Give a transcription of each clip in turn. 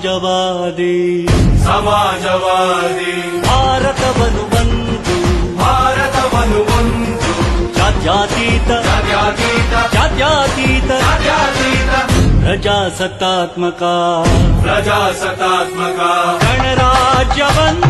ಸಮಾಜವಾದಿ ಸಮಾಜವಾದಿ ಭಾರತವನ್ನು ಒಂದು ಭಾರತವನ್ನು ಒಂದು ಜಾತ್ಯತೀತ ಜಾತ್ಯತೀತ ಜಾತ್ಯತೀತ ಜಾತ್ಯತೀತ ಪ್ರಜಾಸತ್ತಾತ್ಮಕ ಪ್ರಜಾಸತ್ತಾತ್ಮಕ ಗಣರಾಜ್ಯವನ್ನಾಗಿ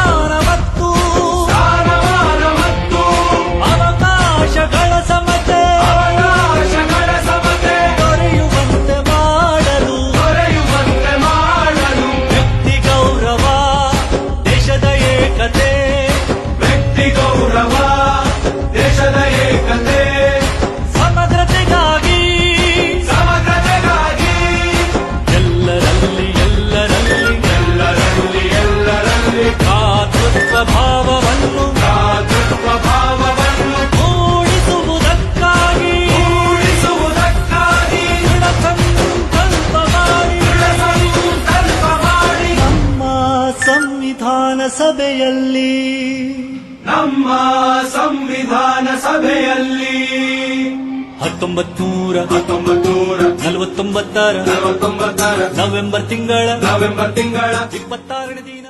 ಸಭೆಯಲ್ಲಿ. ನಮ್ಮ ಸಂವಿಧಾನ ಸಭೆಯಲ್ಲಿ. ಹತ್ತೊಂಬತ್ತು ಹತ್ತೊಂಬತ್ತೂರ. ಹತ್ತೊಂಬತ್ತು ನೂರ ನಲವತ್ತೊಂಬತ್ತರ ನಲವತ್ತೊಂಬತ್ತರ. ನವೆಂಬರ್ ತಿಂಗಳ ನವೆಂಬರ್ ತಿಂಗಳ. ಇಪ್ಪತ್ತಾರನೇ